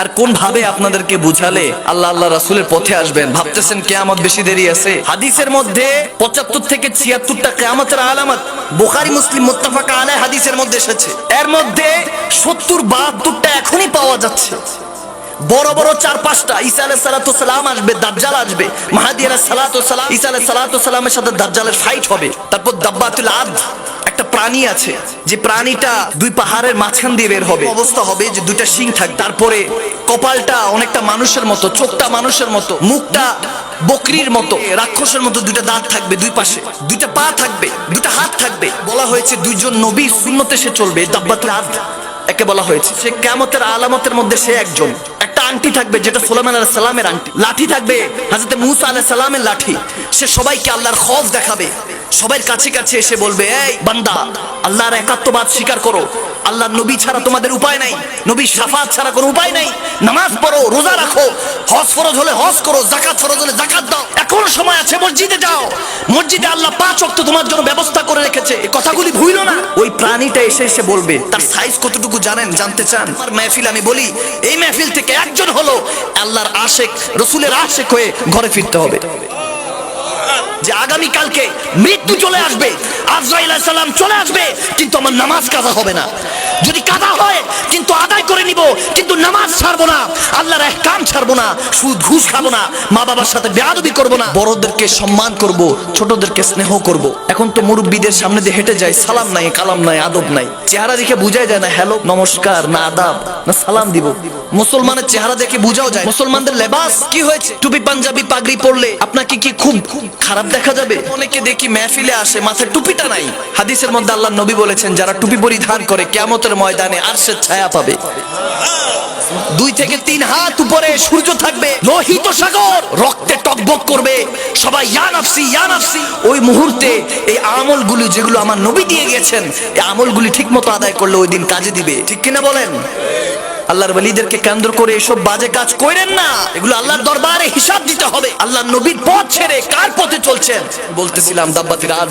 আর কোন ভাবে আপনাদেরকে বুঝালে আল্লাহ আল্লাহ রাসুলের পথে আসবেন? ভাবতেছেন কেয়ামত বেশি দেরি আছে। হাদিসের মধ্যে পঁচাত্তর থেকে ছিয়াত্তরটা কেয়ামতের আলামত বোখারি, মুসলিম মোত্তাফাকা আলাই হাদিসের মধ্যে এসেছে। এর মধ্যে সত্তর, বাহাত্তরটা এখনই পাওয়া যাচ্ছে। বড় বড় চার, পাঁচটা ঈসা আলাহ সালাতু সালাম আসবে, দাজ্জাল আসবে। মাহাদি আলাহ সালাতু সালাম, ঈসা আলাহ সালাতু সালামের সাথে দাজ্জালের ফাইট হবে। তারপর দাব্বাতুল আদ একটা প্রাণী আছে যে প্রাণীটা দুই পাহাড়ের মাঝখান দিয়ে বের হবে। অবস্থা হবে যে দুইটা শিং থাকবে। তারপরে কপালটা অনেকটা মানুষের মতো, চোখটা মানুষের মতো, মুখটা বকরির মতো, রাক্ষসের মতো দুইটা দাঁত থাকবে দুই পাশে। দুইটা পা থাকবে, দুইটা হাত থাকবে। বলা হয়েছে দুইজন নবী শূন্যতে সে চলবে, দাব্বাতুল আদ একে বলা হয়েছে। সে কেমতের আলামতের মধ্যে সে একজন। একটা আংটি থাকবে যেটা সোলামান আলাহ সালামের আংটি। লাঠি থাকবে হাজরতে মুসা আলাহ সালামের লাঠি। সে সবাইকে আল্লাহর খফ দেখাবে। সবার কাছে কাছে এসে বলবে, এই বান্দা, আল্লাহর একাত্মবাদ স্বীকার করো। আল্লাহর নবী ছাড়া তোমাদের উপায় নাই। নবী সাফাত ছাড়া কোনো উপায় নাই। নামাজ পড়ো, রোজা রাখো। হজ ফরজ হলে হজ করো জাকাত ফরজ হলে জাকাত দাও। এখন সময় আছে, মসজিদে যাও। মসজিদে আল্লাহ পাঁচ অক্ত তোমার জন্য ব্যবস্থা করে রেখেছে। কথাগুলি ভুইল না। ওই প্রাণীটা এসে এসে বলবে, তার সাইজ কতটুকু জানেন? জানতে চান? আমার মেহফিল, আমি বলি, এই মেহফিল থেকে একজন হলো আল্লাহর আশেক, রসুলের আশেক হয়ে ঘরে ফিরতে হবে। যে আগামী কালকে মৃত্যু চলে আসবে, আজরাইল সালাম চলে আসবে, কিন্তু আমার নামাজ কাজা হবে না। যদি কাজা হয়, কিন্তু আদায় করে নিব, কিন্তু নামাজ ছাড়বো না, আল্লাহর কাম ছাড়বো না, সুদ ঘুষ খাব না মা বাবার সাথে বেয়াদবি করব না, বড়দেরকে সম্মান করব, ছোটদেরকে স্নেহ করব। এখন তো মুরব্বীদের সামনে দিয়ে হেঁটে যায় সালাম নাই, কালাম নাই, আদব নাই। চেহারা দেখে বুঝাই যায় না, হ্যালো, নমস্কার, না আদাব। না সালাম দিব। মুসলমানের চেহারা দেখে বুঝাও যায় মুসলমানদের লেবাস কি হয়েছে? টুপি, পাঞ্জাবি, পাগড়ি পরলে আপনাকে কি খুব খারাপ দেখা যাবে? অনেকে দেখি মেহফিলে আসে, মাথায় টুপিটা নাই। হাদিসের মধ্যে আল্লাহ নবী বলেছেন, যারা টুপি পরিধান করে কেমতের ময়দানে আরশের ছায়া পাবে। দুই থেকে তিন হাত উপরে সূর্য থাকবে, লোহিত সাগর রক্তে টকবক করবে। সবাই ইয়ানাফসি ইয়ানাফসি ইয়া নাফসি। ওই মুহূর্তে এই আমলগুলি যেগুলো আমার নবী দিয়ে গেছেন, এই আমলগুলি ঠিকমতো আদায় করলে ওই দিন কাজে দিবে। ঠিক কিনা বলেন? আল্লাহর বলিদেরকে কেন্দ্র করে এসব বাজে কাজ করেন না। এগুলো আল্লাহর দরবারে হিসাব দিতে হবে। আল্লাহর নবীর পথ ছেড়ে কার পথে চলছেন? বলতেছিলাম, দাব্বাতির আদ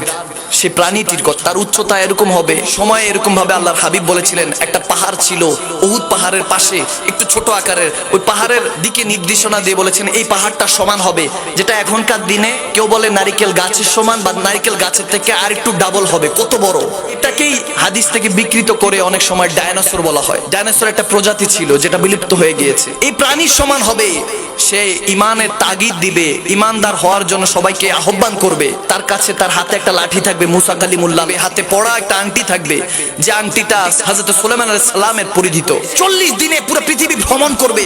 সে প্রাণীটির কথা তার উচ্চতা এরকম হবে, সময় এরকম ভাবে আল্লাহর হাবিব বলেছিলেন, একটা পাহাড় ছিল, উহুদ পাহাড়ের পাশে, একটু ছোট আকারের, ওই পাহাড়ের দিকে নির্দেশনা দিয়ে বলেছেন, এই পাহাড়টা সমান হবে, যেটা এখনকার দিনে কেউ বলে নারিকেল গাছের সমান, বা নারিকেল গাছের থেকে আর একটু ডাবল হবে, কত বড়? এটাকেই হাদিস থেকে বিকৃত করে অনেক সময় ডায়নোসর বলা হয়। ডায়নোসর একটা প্রজাতি ছিল, যেটা বিলুপ্ত হয়ে গিয়েছে। এই প্রাণীর সমান হবে, সে ইমানের তাগিদ দিবে, ইমানদার হওয়ার জন্য সবাইকে আহ্বান করবে। তার কাছে তার হাতে একটা লাঠি থাকবে, মুসা কালিমুল্লাহ। হাতে পড়া একটা আংটি থাকবে, যে আংটিটা হাজরত সুলেমান আলাইহিস সালামের পরিধিত চল্লিশ দিনে পুরো পৃথিবী ভ্রমণ করবে,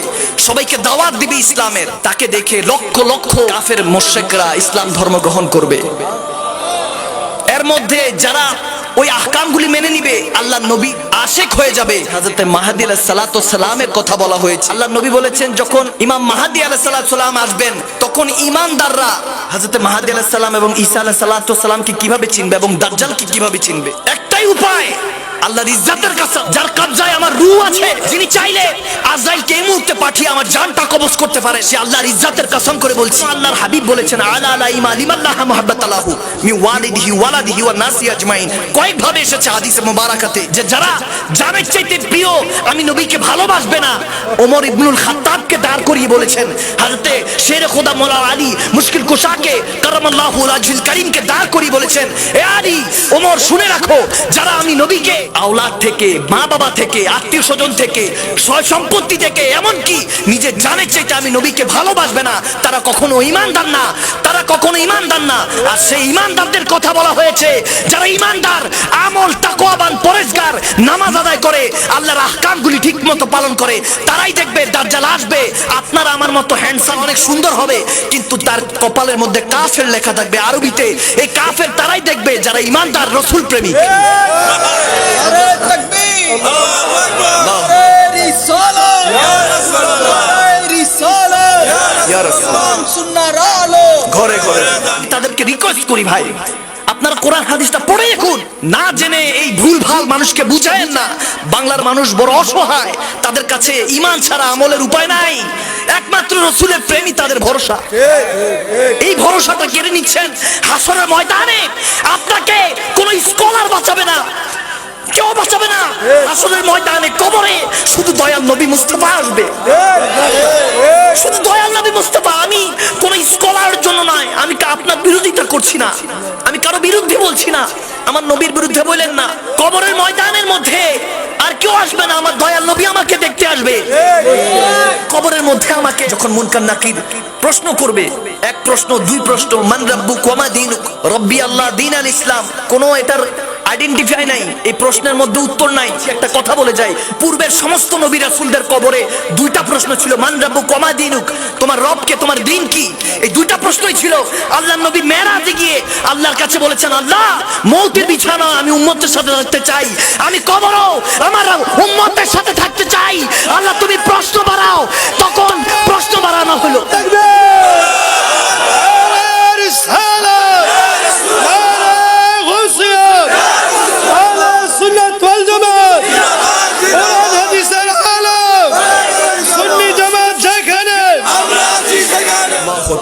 সবাইকে দাওয়াত দিবে ইসলামের। তাকে দেখে লক্ষ লক্ষ কাফের মোশেকরা ইসলাম ধর্ম গ্রহণ করবে। এর মধ্যে যারা ওই আহকামগুলি মেনে নিবে। আল্লাহ নবী আশেক হয়ে যাবে। হাজরতে মাহাদি আলাহ সালাত সালামের কথা বলা হয়েছে। আল্লাহ নবী বলেছেন, যখন ইমাম মাহাদি আলাহ সালাত সালাম আসবেন, তখন ইমানদাররা হাজরতে মাহাদি আলাহ সালাম এবং ঈসা আলাহ সালাত সালামকে কীভাবে চিনবে এবং দাজ্জালকে কীভাবে চিনবে? একটাই উপায় আল্লাহর ইজ্জাতের কাছে, যার কবজায় আমার রূহ আছে, যিনি চাইলে আজরাইলকে এই মুহূর্তে পাঠিয়ে আমার জানটা কবজ করতে পারে, সে আল্লাহর ইজ্জাতের কসম করে বলছি। আল্লাহর হাবিব বলেছেন, আলা আলা ইমা লিমাল্লাহ মুহাব্বাতালাহু মি ওয়ালিদিহি ওয়ালাদিহি ওয়া নাসি আজমাইন। কয়েক ভাবে এসেছে হাদিসে মুবারাকাতে, যে যারা জানের চাইতে প্রিয়, আমি নবীকে ভালোবাসবে না। ওমর ইবনুল খাত্তাবকে দাঁড় করিয়ে বলেছেন, হযরতে শের খোদা মোলা আলী মুশকিল কুশাকে কারামাল্লাহু ওয়াজহিল করিমকে দাঁড় করিয়ে বলেছেন, এ আলী, ওমর শুনে রাখো, যারা আমি নবীকে আওলাদ থেকে মা বাবা থেকে আত্মীয় স্বজন থেকে সয় সম্পত্তি থেকে, এমনকি নিজের জানের চাইতে আমি নবীকে ভালোবাসবে না, তারা কখনো ইমানদার না, তারা কখনো ইমানদার না। আর সেই ইমানদারদের কথা বলা হয়েছে, যারা ইমানদার, আমল, তাকওয়াবান পরেশগার নামাজ আদায় করে, আল্লাহর আহকামগুলি ঠিক মতো পালন করে, তারাই দেখবে দাজ্জাল আসবে। আপনারা আমার মতো হ্যান্ডসাম অনেক সুন্দর হবে, কিন্তু তার কপালের মধ্যে কাফের লেখা থাকবে আরবিতে। এই কাফের তারাই দেখবে যারা ইমানদার রসুল প্রেমিক ইয়া ঘরে ঘরে। আমি তাদেরকে রিকোয়েস্ট করি ভাই আপনারা কোরআন হাদিসটা পড়ে দেখুন। না জেনে এই ভুল ভালো মানুষকে বুঝায়েন না। বাংলার মানুষ বড় অসহায় তাদের কাছে ইমান ছাড়া আমলের উপায় নাই। একমাত্র রসুলের প্রেমই তাদের ভরসা। এই ভরসাটা কেড়ে নিচ্ছেন হাসরের ময়দানে। আপনাকে কোনো স্কলার বাঁচাবে না। কেউ বাঁচাবে না। আসলের ময়দানে কবরে শুধু দয়াল নবী মুস্তফা আসবে। শুধু দয়াল নবী মুস্তফা আমি কোন স্কলার জন্য নয় আমি আপনার বিরোধিতা করছি না। আমি কারও বিরুদ্ধে বলছি না। আমার নবীর বিরুদ্ধে বলেন না। কবরের ময়দানের মধ্যে আর কেউ আসবে না। আমার দয়াল নবী আমাকে দেখতে আসবে। কবরের মধ্যে আমাকে যখন মুনকার নাকির প্রশ্ন করবে এক প্রশ্ন দুই প্রশ্ন মান রাব্বু কমা দিন রব্বি আল্লাহ দিন আল ইসলাম। কোন এটার আইডেন্টিফাই নাই এই প্রশ্নের মধ্যে উত্তর নাই। একটা কথা বলে যায় পূর্বের সমস্ত নবী রাসূলদের কবরে দুইটা প্রশ্ন ছিল, মান রাব্বু কমা দিনুক? তোমার রবকে, তোমার দিন কি? এই দুইটা প্রশ্নই ছিল। আল্লাহ নবী মেরাজে গিয়ে আল্লাহর কাছে বলেছেন, আল্লাহ, মৌতের বিছানা আমি উম্মতের সাথে থাকতে চাই। আমি কবরও আমার উম্মতের সাথে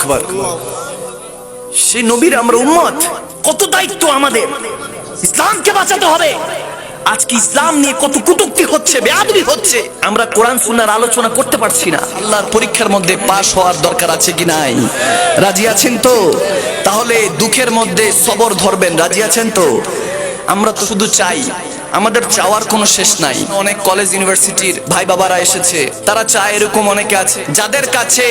আকবার সেই নবীর আমরা উম্মত। কত দায়িত্ব আমাদের। ইসলামকে বাঁচাতে হবে। আজকে ইসলাম নিয়ে কত কুটুক্তি হচ্ছে, বেয়াদবি হচ্ছে। আমরা কোরআন, সুন্নার আলোচনা করতে পারছি না। আল্লাহর পরীক্ষার মধ্যে পাশ হওয়ার দরকার আছে কি নাই? রাজি আছেন তো? তাহলে দুঃখের মধ্যে সবর ধরবেন। রাজি আছেন তো? আমরা তো শুধু চাই আমাদের চাওয়ার কোনো শেষ নাই। অনেক কলেজ ইউনিভার্সিটির ভাই বাবারা এসেছে। তারা চায় এরকম অনেকে আছে। যাদের কাছে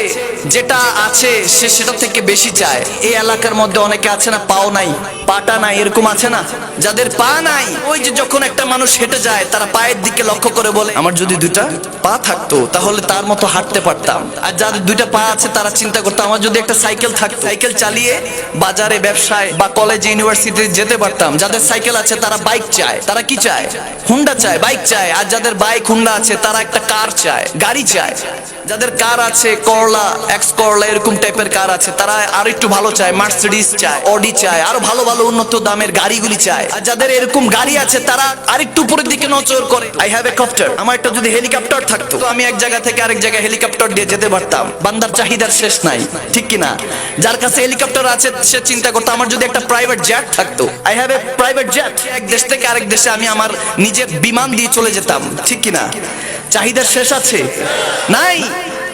যেটা আছে, সে সেটা থেকে বেশি চায়। এই এলাকার মধ্যে অনেকে আছে না, পাও নাই, পাটা নাই, এরকম আছে না? যাদের পা নাই, ওই যে যখন একটা মানুষ হেঁটে যায়, তারা পায়ের দিকে লক্ষ্য করে বলে, আমার যদি দুটা পা থাকতো, তাহলে তার মতো হাঁটতে পারতাম। আর যাদের দুইটা পা আছে, তারা চিন্তা করতো, আমার যদি একটা সাইকেল থাকতো, সাইকেল চালিয়ে বাজারে, ব্যবসায় বা কলেজে ইউনিভার্সিটিতে যেতে পারতাম। যাদের সাইকেল আছে, তারা বাইক চায়। তারা কি চায়? হুন্ডা চায় বাইক চায়। আর যাদের বাইক হুন্ডা আছে, তারা একটা কার চায়, গাড়ি চায়। যাদের কার আছে করলা এক্স করলা এরকম টাইপের কার আছে, তারা আর একটু ভালো চায় মার্সিডিস চায় অডি চায়, আরও ভালো ভালো উন্নত দামের গাড়িগুলি চায়। আর যাদের এরকম গাড়ি আছে, তারা উপরের দিকে নজর করে। আই হ্যাভ এ কপ্টার আমার একটা যদি হেলিকপ্টার থাকতো আমি এক জায়গা থেকে আরেক জায়গায় হেলিকপ্টার দিয়ে যেতে পারতাম। বান্দার চাহিদার শেষ নাই, ঠিক কি না যার কাছে হেলিকপ্টার আছে, সে চিন্তা করতো, আমার যদি একটা প্রাইভেট জেট থাকতো। I have a private jet এক দেশ থেকে আরেক দেশে আমি আমার নিজের বিমান দিয়ে চলে যেতাম ঠিক কি না চাহিদার শেষ আছে? নাই।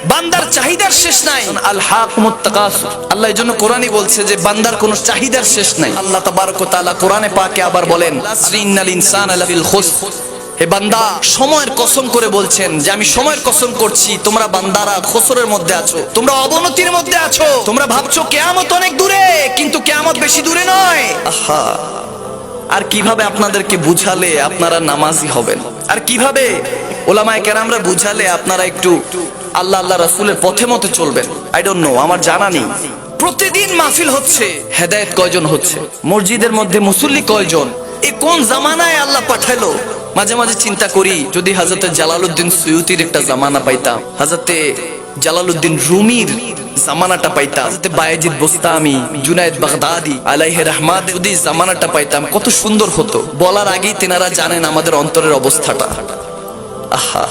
বান্দার চাহিদার শেষ নাই। আল হাকুমুত তাকাসুর আল্লাহ এই জন্য কোরআনই বলছে যে বান্দার কোনো চাহিদার শেষ নাই। আল্লাহ তাবারক ওয়া তাআলা কোরআনে পাকে আবার বলেন লাসরি ইন্নাল ইনসানা লাফিল খুসর। হে বান্দা সময়ের কসম করে বলছেন যে আমি সময়ের কসম করছি তোমরা বান্দারা খসরের মধ্যে আছো তোমরা অবনতির মধ্যে আছো তোমরা ভাবছ কেয়ামত অনেক দূরে কিন্তু কেয়ামত বেশি দূরে নয়। আহা। আর কীভাবে আপনাদেরকে বুঝালে আপনারা নামাজি হবেন? আর কীভাবে ওলামায় কেরামরা বুঝালে আপনারা একটু আল্লাহ আল্লাহ রাসূলের পথে মতো চলবেন? আই ডোন্ট নো আমার জানা নেই। প্রতিদিন মাহফিল হচ্ছে, হেদায়েত কয়জন হচ্ছে? মসজিদের মধ্যে মুসল্লি কয়জন? এ কোন জামানায় আল্লাহ পাঠালো? মাঝে মাঝে চিন্তা করি, যদি হাজরতে জালালউদ্দিন সুয়ুতির একটা জামানা পাইতাম হাজরতে জালালউদ্দিন রুমির জামানাটা পাইতাম। বায়েজিদ বোস্তামি, জুনায়েদ বাগদাদি আলাইহে রহমাদ যদি জামানাটা পাইতাম, কত সুন্দর হতো। বলার আগেই তেনারা জানেন আমাদের অন্তরের অবস্থাটা। আহা